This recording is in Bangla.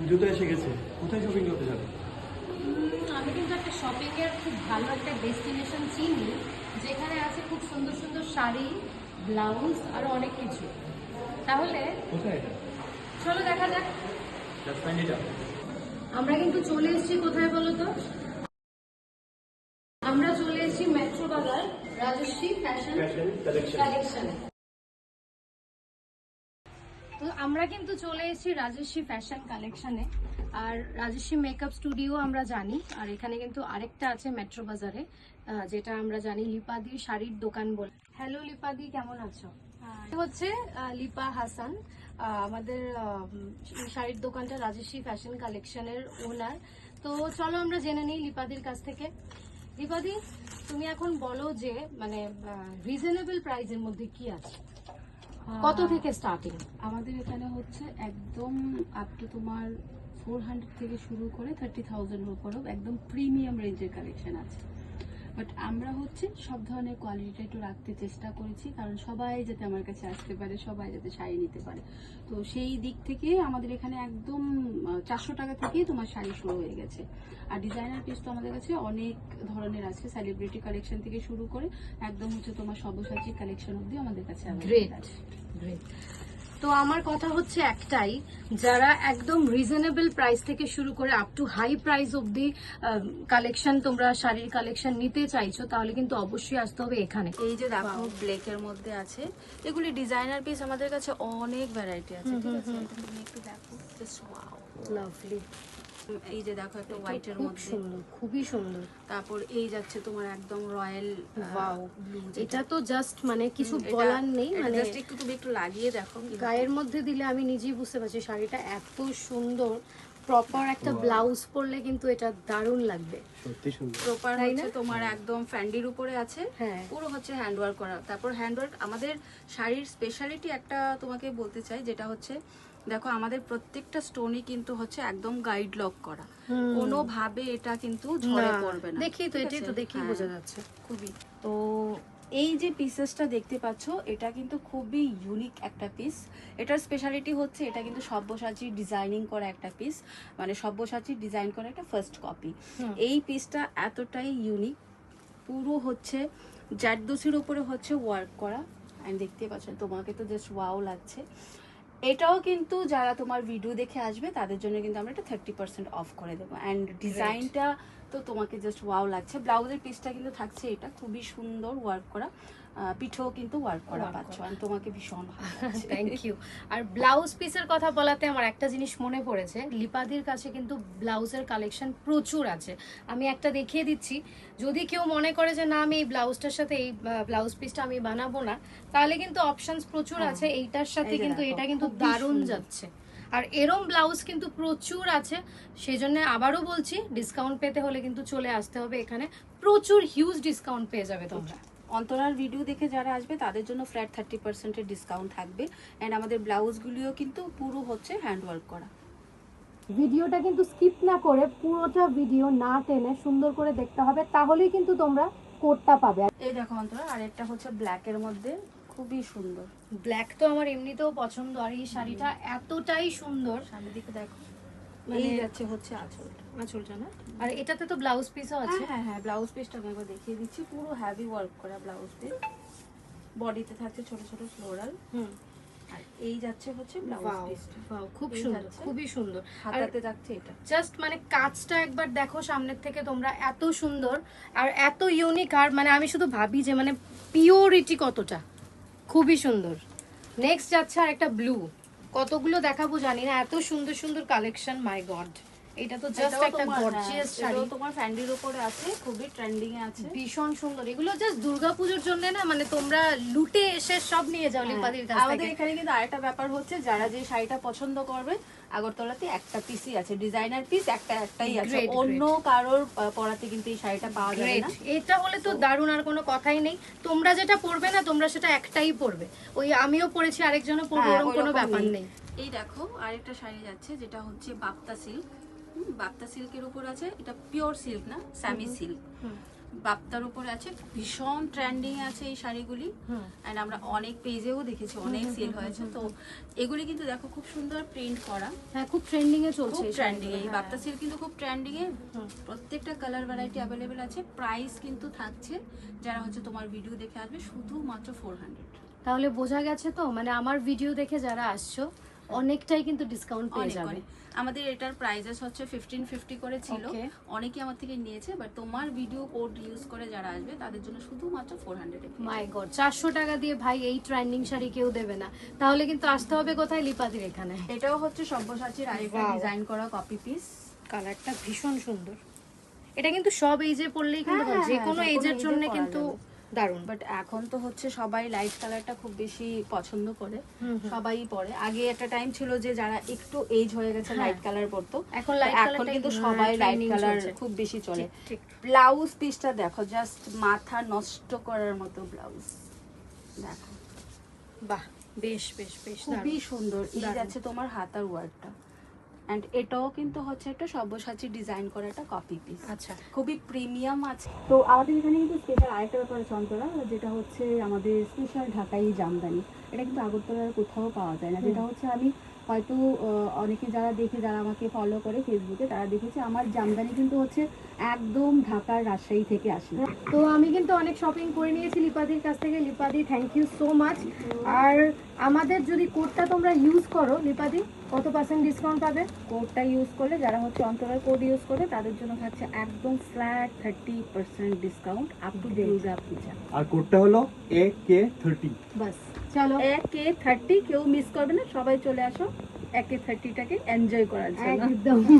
পুজো তো এসে গেছে কোথায় শপিং করতে যাবে? আমি কিন্তু একটা শপিং এর খুব ভালো একটা ডেস্টিনেশন চিনি যেখানে আছে খুব সুন্দর সুন্দর শাড়ি ব্লাউজ আর অনেক কিছু। তাহলে কোথায় এটা? চলো দেখা যাক। আমরা কিন্তু চলে এসেছি কোথায় বলো তো? আমরা চলে এসেছি মেট্রো বাজার রাজশ্রী ফ্যাশন কালেকশন আমরা কিন্তু চলে এসেছি রাজশ্রী ফ্যাশন কালেকশনে। আর রাজশ্রী মেকআপ স্টুডিও আমরা জানি আর এখানে কিন্তু আরেকটা আছে মেট্রো বাজারে যেটা আমরা জানি লিপাদি শাড়ির দোকান বলে। হ্যালো লিপাদি কেমন আছো? হচ্ছে লিপা হাসান আমাদের শাড়ির দোকানটা রাজশ্রী ফ্যাশন কালেকশনের ওনার। তো চলো আমরা জেনে নিই লিপাদির কাছ থেকে। লিপাদি তুমি এখন বলো যে মানে রিজনেবল প্রাইসের মধ্যে কি আছে? কত থেকে স্টার্টিং আমাদের এখানে হচ্ছে একদম আপ টু তোমার ফোর হান্ড্রেড থেকে শুরু করে থার্টি থাউজেন্ডের উপরেও একদম প্রিমিয়াম রেঞ্জের কালেকশন আছে। বাট আমরা হচ্ছে সব ধরনের কোয়ালিটিটা একটু রাখতে চেষ্টা করেছি কারণ সবাই যাতে আমার কাছে আসতে পারে সবাই যাতে শাড়ি নিতে পারে। তো সেই দিক থেকে আমাদের এখানে একদম চারশো টাকা থেকেই তোমার শাড়ি শুরু হয়ে গেছে। আর ডিজাইনার পিস তো আমাদের কাছে অনেক ধরনের আছে সেলিব্রিটি কালেকশন থেকে শুরু করে একদম হচ্ছে তোমার সব্যসাচী কালেকশন অবধি আমাদের কাছে গ্রেট আছে। গ্রেট তো আমার কথা হচ্ছে একটাই যারা একদম রিজনেবল প্রাইস থেকে শুরু করে আপ টু হাই প্রাইস অবধি কালেকশন তোমরা শাড়ির কালেকশন নিতে চাইছো তাহলে কিন্তু অবশ্যই আসতে হবে এখানে। এই যে দেখো ব্লেকের মধ্যে আছে। এগুলি ডিজাইনার পিস আমাদের কাছে অনেক ভ্যারাইটি আছে ঠিক আছে? একটু দেখো। জাস্ট ওয়াও লাভলি এই যে দেখো একটা হোয়াইটের মধ্যে। সুন্দর খুবই সুন্দর। তারপর এই যাচ্ছে তোমার একদম রয়্যাল. ব্লু এটা তো জাস্ট মানে কিছু বলার নেই মানে জাস্ট একটু তুমি একটু লাগিয়ে দেখো। গায়ের মধ্যে দিলে আমি নিজেই বুঝতে পারছি শাড়িটা এত সুন্দর। প্রপার একটা ব্লাউজ পরলে কিন্তু এটা দারুণ লাগবে। সত্যি সুন্দর। প্রপার হচ্ছে তোমার একদম ফ্যান্ডির উপরে আছে। হ্যাঁ। পুরো হচ্ছে হ্যান্ডওয়ার্ক করা। তারপর হ্যান্ডওয়ার্ক আমাদের শাড়ির স্পেশালিটি একটা তোমাকে বলতে চাই যেটা হচ্ছে দেখো আমাদের প্রত্যেকটা স্টোনই কিন্তু হচ্ছে একদম গাইড লক করা। কোনোভাবে এটা কিন্তু ঝরে পড়বে না। দেখি তো এটাই তো দেখি হ্যাঁ, বোঝা যাচ্ছে। খুবই। তো এই যে পিসেসটা দেখতে পাচ্ছ এটা কিন্তু খুবই ইউনিক একটা পিস এটার স্পেশালিটি হচ্ছে এটা কিন্তু সব্যসাচী ডিজাইনিং করা একটা পিস মানে সব্যসাচী ডিজাইন করা একটা ফার্স্ট কপি এই পিসটা এতটাই ইউনিক পুরো হচ্ছে জারদোসির উপরে হচ্ছে ওয়ার্ক করা। আমি দেখতে পাচ্ছ তোমাকে তো জাস্ট ওয়াও লাগছে। এটাও কিন্তু যারা তোমার ভিডিও দেখে আসবে তাদের জন্য কিন্তু আমরা এটা থার্টি পার্সেন্ট অফ করে দেবো। অ্যান্ড ডিজাইনটা তো তোমাকে জাস্ট ওয়াও লাগছে। ব্লাউজের পিসটা কিন্তু থাকছে এটা। খুবই সুন্দর ওয়ার্ক করা। পিঠেও কিন্তু ওয়ার্ক করা পাচ্ছ। আর তোমাকে ভীষণ থ্যাংক ইউ আর ব্লাউজ পিসের কথা বলাতে আমার একটা জিনিস মনে পড়েছে। লিপাদির কাছে কিন্তু ব্লাউজের কালেকশন প্রচুর আছে। আমি একটা দেখিয়ে দিচ্ছি। যদি কেউ মনে করে যে না আমি এই ব্লাউজটার সাথে এই ব্লাউজ পিসটা আমি বানাবো না তাহলে কিন্তু অপশনস প্রচুর হ্যাঁ। আছে। এইটার সাথে কিন্তু এটা কিন্তু দারুণ যাচ্ছে। আর এরম ব্লাউজ কিন্তু প্রচুর আছে। সেই জন্য আবারও বলছি ডিসকাউন্ট পেতে হলে কিন্তু চলে আসতে হবে এখানে। প্রচুর হিউজ ডিসকাউন্ট পেয়ে যাবে তোমরা। অন্তরার ভিডিও দেখে যারা আসবে তাদের জন্য ফ্ল্যাট থার্টি পার্সেন্টের ডিসকাউন্ট থাকবে। অ্যান্ড আমাদের ব্লাউজগুলিও কিন্তু পুরো হচ্ছে হ্যান্ডওয়ার্ক করা। ভিডিওটা কিন্তু স্কিপ না করে পুরোটা ভিডিও না টেনে সুন্দর করে দেখতে হবে তাহলেই কিন্তু তোমরা কোডটা পাবে। এই দেখো অন্তরা আরেকটা হচ্ছে ব্ল্যাকের মধ্যে। খুবই সুন্দর। ব্ল্যাক তো আমার এমনিতেও পছন্দ আর এই শাড়িটা এতটাই সুন্দর। সামনের দিকে দেখো। মানে- এই যাচ্ছে হচ্ছে আঁচলটা। আঁচলটা না? আর এটাতে তো ব্লাউজ পিসও আছে। হ্যাঁ হ্যাঁ হ্যাঁ ব্লাউজ পিসটা আমি একবার দেখিয়ে দিচ্ছি। পুরো হ্যাভি ওয়ার্ক করা ব্লাউজ পিস বডিতে থাকছে ছোট ছোট ফ্লোরাল হুম। এই যাচ্ছে হচ্ছে খুব সুন্দর খুবই সুন্দর। হাতাতে যাচ্ছে এটা। জাস্ট মানে কাজটা একবার দেখো সামনের থেকে তোমরা এত সুন্দর আর এত ইউনিক আর মানে আমি শুধু ভাবি যে মানে পিওরিটি কতটা। খুবই সুন্দর। নেক্সট যাচ্ছে আর একটা ব্লু কতগুলো দেখাবো জানি না। এত সুন্দর সুন্দর কালেকশন মাই গড এটা তো জাস্ট একটা গর্জিয়াস শাড়ি। তোমার ফ্যান্ডির উপরে আছে খুবই ট্রেন্ডিং এ আছে। ভীষণ সুন্দর। এগুলো জাস্ট দুর্গাপুজোর জন্য না মানে তোমরা লুটে এসে সব নিয়ে যাও লিপাদির কাছ হ্যাঁ, আমাদের এখানে কিন্তু আরেকটা ব্যাপার হচ্ছে যারা যে শাড়িটা পছন্দ করবে আগরতলাতে একটা পিসই আছে ডিজাইনার পিস একটা একটাই আছে। অন্য কারোর পরাতে কিন্তু এই শাড়িটা পাওয়া যাবে না। এটা হলে তো দারুণ আর কোনো কথাই নেই। তোমরা যেটা পরবে না তোমরা সেটা একটাই পরবে। ওই আমিও পরেছি আরেকজনও পরবে হ্যাঁ, কোনো ব্যাপার নেই। এই দেখো আরেকটা শাড়ি যাচ্ছে যেটা হচ্ছে বাপ্তা সিল্ক বাপ্তা সিল্কের উপর আছে এটা পিওর সিল্ক না স্যামি সিল্ক হুম। বাপ্তার উপরে আছে ভীষণ ট্রেন্ডিং আছে এই শাড়িগুলি। অ্যান্ড আমরা অনেক পেজেও দেখেছি অনেক সেল হয়েছে। তো এগুলি কিন্তু দেখো খুব সুন্দর প্রিন্ট করা। হ্যাঁ খুব ট্রেন্ডিং এ চলছে ট্রেন্ডিং এই বাপ্তা সিল্ক কিন্তু খুব ট্রেন্ডিং এ। প্রত্যেকটা কালার ভ্যারাইটি অ্যাভেলেবেল আছে প্রাইস কিন্তু থাকছে। যারা হচ্ছে তোমার ভিডিও দেখে আসবে শুধুমাত্র ফোর হান্ড্রেড তাহলে বোঝা গেছে তো মানে আমার ভিডিও দেখে যারা আসছো অনেকটাই কিন্তু ডিসকাউন্ট পেয়ে যাবে। আমাদের এটার প্রাইজেস হচ্ছে ফিফটিন ফিফটি করে ছিল। অনেকে আমার থেকে নিয়েছে বাট তোমার ভিডিও কোড ইউজ করে যারা আসবে তাদের জন্য শুধুমাত্র ফোর হান্ড্রেড মাই গড চারশো টাকা দিয়ে ভাই এই ট্রেন্ডিং শাড়ি কেউ দেবে না। তাহলে কিন্তু আসতে হবে কোথায়? লিপাদির এখানে। এটাও হচ্ছে সব্যসাচীর Wow. ডিজাইন করা কপি পিস কালারটা ভীষণ সুন্দর। এটা কিন্তু সব এজে পড়লেই কিন্তু যে কোনো যে কোনো এজের জন্য কিন্তু দারুণ। বাট এখন তো হচ্ছে সবাই লাইট কালারটা খুব বেশি পছন্দ করে। সবাই পরে। আগে একটা টাইম ছিল যে যারা একটু এজ হয়ে গেছে হ্যাঁ। লাইট কালার পরতো। এখন এখন কিন্তু হ্যাঁ, সবাই লাইট কালার খুব বেশি চলে। ব্লাউজ পিসটা দেখো জাস্ট মাথা নষ্ট করার মতো ব্লাউজ দেখো। বাহ বেশ বেশ বেশ খুবই সুন্দর। এই। যাচ্ছে তোমার হাতার ওয়ার্কটা এন্ড এটাও কিন্তু হচ্ছে একটা সব্যসাচী ডিজাইন করা একটা কপি পিস আচ্ছা। খুবই প্রিমিয়াম আছে। তো আমাদের এখানে কিন্তু স্পেশাল আরেকটা ব্যাপার আছে অন্তরা যেটা হচ্ছে আমাদের স্পেশাল ঢাকাই জামদানি। এটা কিন্তু আগরতলার কোথাও পাওয়া যায় না। যেটা হচ্ছে আমি হয়তো অনেকে যারা দেখে যারা আমাকে ফলো করে ফেসবুকে তারা দেখেছে আমার জামদানি কিন্তু হচ্ছে একদম ঢাকার রাজশাহী থেকে আসে। তো আমি কিন্তু অনেক শপিং করে নিয়েছি লিপাদির কাছ থেকে। Lipadi thank you so much আর আমাদের যদি কোডটা তোমরা ইউজ করো লিপাদি কত পার্সেন্ট ডিসকাউন্ট পাবে? কোডটা ইউজ করলে যারা হচ্ছে অন্তরের কোড ইউজ করবে তাদের জন্য থাকছে একদম flat thirty percent discount up to Durga Puja আর কোডটা হলো এ কে থার্টি বাস চলো এ কে থার্টি কেউ মিস করবে না সবাই চলে আসো। এ একে থার্টিটাকে এনজয় করার জন্য। একদম।